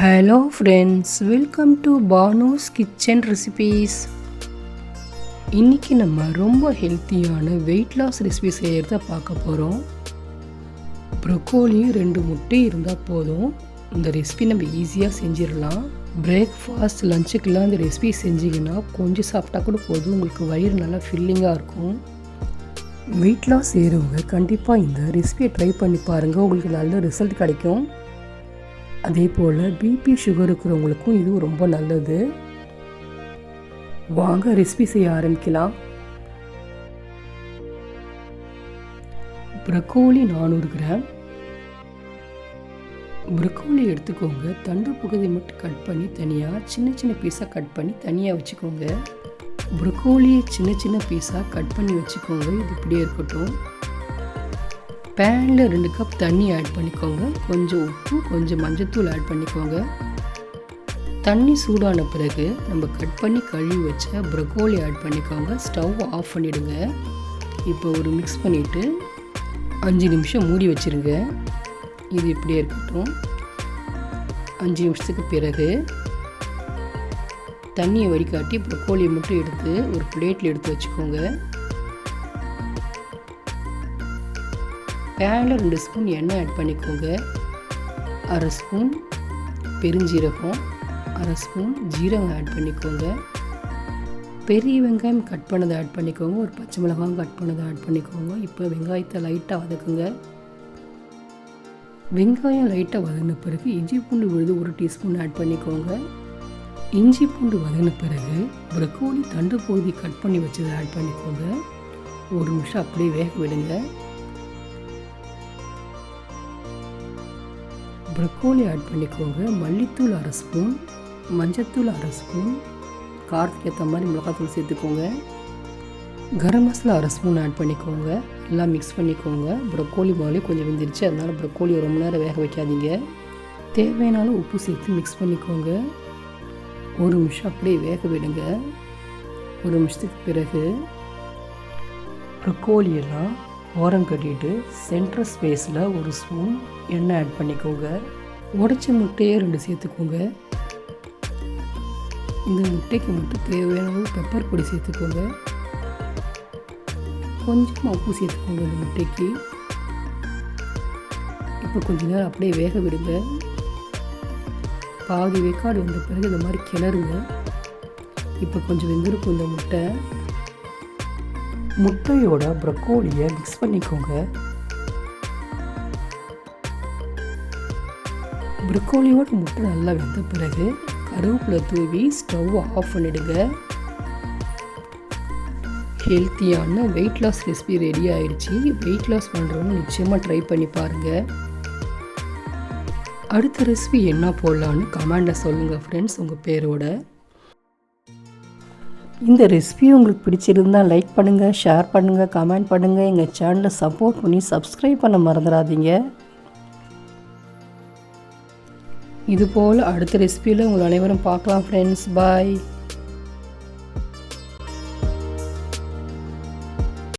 Hello friends welcome to Bano's kitchen recipes இன்றைக்கி நம்ம ரொம்ப ஹெல்த்தியான வெயிட் லாஸ் ரெசிபி செய்கிறத பார்க்க போகிறோம் ப்ரொக்கோலியும் ரெண்டு முட்டை இருந்தால் போதும். இந்த ரெசிபி நம்ம ஈஸியாக செஞ்சிடலாம். பிரேக்ஃபாஸ்ட் லஞ்சுக்கெல்லாம் இந்த ரெசிபி செஞ்சிங்கன்னா கொஞ்சம் சாப்பிட்டா கூட போதும். உங்களுக்கு வயிறு நல்லா ஃபில்லிங்காக இருக்கும். வெயிட் லாஸ் செய்கிறவங்க கண்டிப்பாக இந்த ரெசிபியை ட்ரை பண்ணி பாருங்கள் உங்களுக்கு நல்ல ரிசல்ட் கிடைக்கும். அதே போல் பிபி சுகர் இருக்கிறவங்களுக்கும் இது ரொம்ப நல்லது. வாங்க ரெசிபி செய்ய ஆரம்பிக்கலாம். ப்ரக்கோலி நானூறு கிராம். ப்ரக்கோலி எடுத்துக்கோங்க. தண்டு பகுதி மட்டும் கட் பண்ணி தனியாக சின்ன சின்ன பீஸாக கட் பண்ணி தனியாக வச்சுக்கோங்க. ப்ரக்கோலியை சின்ன சின்ன பீஸாக கட் பண்ணி வச்சுக்கோங்க. இது இப்படியே இருக்கட்டும். பேனில் ரெண்டு கப் தண்ணி ஆட் பண்ணிக்கோங்க. கொஞ்சம் உப்பு கொஞ்சம் மஞ்சத்தூள் ஆட் பண்ணிக்கோங்க. தண்ணி சூடான பிறகு நம்ம கட் பண்ணி கழுவி வச்ச ப்ரக்கோலி ஆட் பண்ணிக்கோங்க. ஸ்டவ் ஆஃப் பண்ணிவிடுங்க இப்போ ஒரு மிக்ஸ் பண்ணிவிட்டு அஞ்சு நிமிஷம் மூடி வச்சுருங்க. இது இப்படியே இருக்கட்டும். அஞ்சு நிமிஷத்துக்கு பிறகு தண்ணியை வடிகாட்டி ப்ரொக்கோலியை மட்டும் எடுத்து ஒரு பிளேட்டில் எடுத்து வச்சுக்கோங்க. பேனில் ரெண்டு ஸ்பூன் எண்ணெய் ஆட் பண்ணிக்கோங்க. அரை ஸ்பூன் பெருஞ்சீரகம் அரை ஸ்பூன் ஜீரகம் ஆட் பண்ணிக்கோங்க. பெரிய வெங்காயம் கட் பண்ணதை ஆட் பண்ணிக்கோங்க. ஒரு பச்சை மிளகாயும் கட் பண்ணதை ஆட் பண்ணிக்கோங்க. இப்போ வெங்காயத்தை லைட்டாக வதக்குங்க. வெங்காயம் லைட்டாக வதங்கின பிறகு இஞ்சி பூண்டு விழுது ஒரு டீஸ்பூன் ஆட் பண்ணிக்கோங்க. இஞ்சி பூண்டு வதங்கின பிறகு ப்ரக்கோலி தண்டு பகுதி கட் பண்ணி வச்சதை ஆட் பண்ணிக்கோங்க. ஒரு நிமிஷம் அப்படியே வேக விடுங்க. ப்ரக்கோலி ஆட் பண்ணிக்கோங்க. மல்லித்தூள் அரை ஸ்பூன் மஞ்சத்தூள் அரை ஸ்பூன் காரத்துக்கு ஏற்ற மாதிரி மிளகாத்தூள் சேர்த்துக்கோங்க. கரம் மசாலா அரை ஸ்பூன் ஆட் பண்ணிக்கோங்க. எல்லாம் மிக்ஸ் பண்ணிக்கோங்க. ப்ரக்கோலி மாவுலேயே கொஞ்சம் வெந்துருச்சு. அதனால் ப்ரக்கோலி ரொம்ப நேரம் வேக வைக்காதீங்க. தேவையானாலும் உப்பு சேர்த்து மிக்ஸ் பண்ணிக்கோங்க. ஒரு நிமிஷம் அப்படியே வேக விடுங்க. ஒரு நிமிஷத்துக்கு பிறகு ப்ரக்கோலியெல்லாம் ஓரம் கட்டிட்டு சென்ட்ரல் ஸ்பேஸில் ஒரு ஸ்பூன் எண்ணெய் ஆட் பண்ணிக்கோங்க. உடச்ச முட்டையை ரெண்டு சேர்த்துக்கோங்க. இந்த முட்டைக்கு மட்டும் தேவையான அளவு பெப்பர் பொடி சேர்த்துக்கோங்க. கொஞ்சமாக உப்பு சேர்த்துக்கோங்க இந்த முட்டைக்கு. இப்போ கொஞ்ச நேரம் அப்படியே வேக விடுங்க. பாதி வேக்காடு வந்த பிறகு இந்த மாதிரி கிளறுங்க. இப்போ கொஞ்சம் வெந்திருக்கும் இந்த முட்டை. முட்டையோட ப்ரக்கோலியை மிக்ஸ் பண்ணிக்கோங்க. ப்ரக்கோலியோட முட்டை நல்லா வெந்த பிறகு கருவேப்பிலை தூவி ஸ்டவ் ஆஃப் பண்ணிடுங்க. ஹெல்த்தியான வெயிட் லாஸ் ரெசிபி ரெடி ஆயிடுச்சு. வெயிட் லாஸ் பண்ணுறவங்க நிச்சயமாக ட்ரை பண்ணி பாருங்கள் அடுத்த ரெசிபி என்ன போடலான்னு கமெண்டில் சொல்லுங்கள் ஃப்ரெண்ட்ஸ் உங்கள் பேரோட இந்த ரெசிபி உங்களுக்கு பிடிச்சிருந்தால் லைக் பண்ணுங்கள் ஷேர் பண்ணுங்கள் கமெண்ட் பண்ணுங்கள் எங்கள் சேனலை சப்போர்ட் பண்ணி சப்ஸ்கிரைப் பண்ண மறந்துடாதீங்க. இதுபோல் அடுத்த ரெசிபியில் உங்கள் அனைவரும் பார்க்கலாம் ஃப்ரெண்ட்ஸ் பாய்